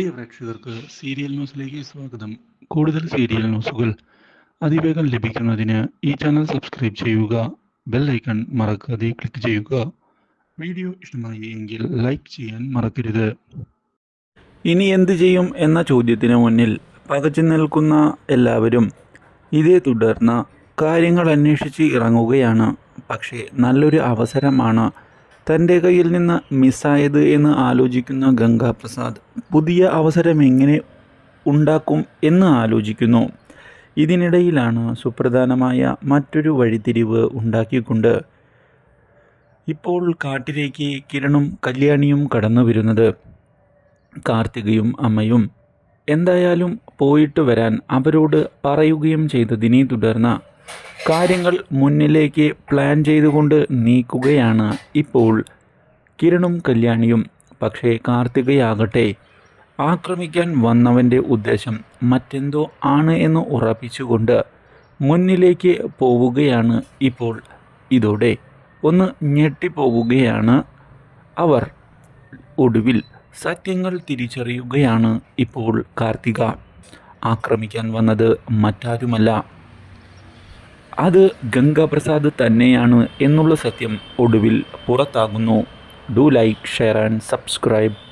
പ്രിയ പ്രേക്ഷകർക്ക് സീരിയൽ ന്യൂസിലേക്ക് സ്വാഗതം. കൂടുതൽ സീരിയൽ ന്യൂസുകൾ അതിവേഗം ലഭിക്കുന്നതിന് ഈ ചാനൽ സബ്സ്ക്രൈബ് ചെയ്യുക ബെൽ ഐക്കൺ മറക്കാതെ ക്ലിക്ക് ചെയ്യുക. വീഡിയോ ഇഷ്ടമായി എങ്കിൽ ലൈക്ക് ചെയ്യാൻ മറക്കരുത്. ഇനി എന്ത് ചെയ്യും എന്ന ചോദ്യത്തിന് മുന്നിൽ പകച്ചു നിൽക്കുന്ന എല്ലാവരും ഇതേ തുടർന്ന് കാര്യങ്ങൾ അന്വേഷിച്ച് ഇറങ്ങുകയാണ്. പക്ഷേ നല്ലൊരു അവസരമാണ് തന്റെ കയ്യിൽ നിന്ന് മിസ്സായത് എന്ന് ആലോചിക്കുന്ന ഗംഗാപ്രസാദ് പുതിയ അവസരം എങ്ങനെ ഉണ്ടാക്കും എന്ന് ആലോചിക്കുന്നു. ഇതിനിടയിലാണ് സുപ്രധാനമായ മറ്റൊരു വഴിത്തിരിവ് ഉണ്ടാക്കിക്കൊണ്ട് ഇപ്പോൾ കാട്ടിലേക്ക് കിരണും കല്യാണിയും കടന്നു വരുന്നത്. കാർത്തികയും അമ്മയും എന്തായാലും പോയിട്ട് വരാൻ അവരോട് പറയുകയും ചെയ്തതിനെ തുടർന്ന് കാര്യങ്ങൾ മുന്നിലേക്ക് പ്ലാൻ ചെയ്തുകൊണ്ട് നീക്കുകയാണ് ഇപ്പോൾ കിരണും കല്യാണിയും. പക്ഷേ കാർത്തികയാകട്ടെ ആക്രമിക്കാൻ വന്നവന്റെ ഉദ്ദേശം മറ്റെന്തോ ആണ് എന്ന് ഉറപ്പിച്ചുകൊണ്ട് മുന്നിലേക്ക് പോവുകയാണ് ഇപ്പോൾ. ഇതോടെ ഒന്ന് ഞെട്ടിപ്പോവുകയാണ് അവർ. ഒടുവിൽ സത്യങ്ങൾ തിരിച്ചറിയുകയാണ് ഇപ്പോൾ കാർത്തിക. ആക്രമിക്കാൻ വന്നത് മറ്റാരുമല്ല. അത് ഗംഗാപ്രസാദ് തന്നെയാണ് എന്നുള്ള സത്യം ഒടുവിൽ പുറത്താകുന്നു. Do like share and subscribe.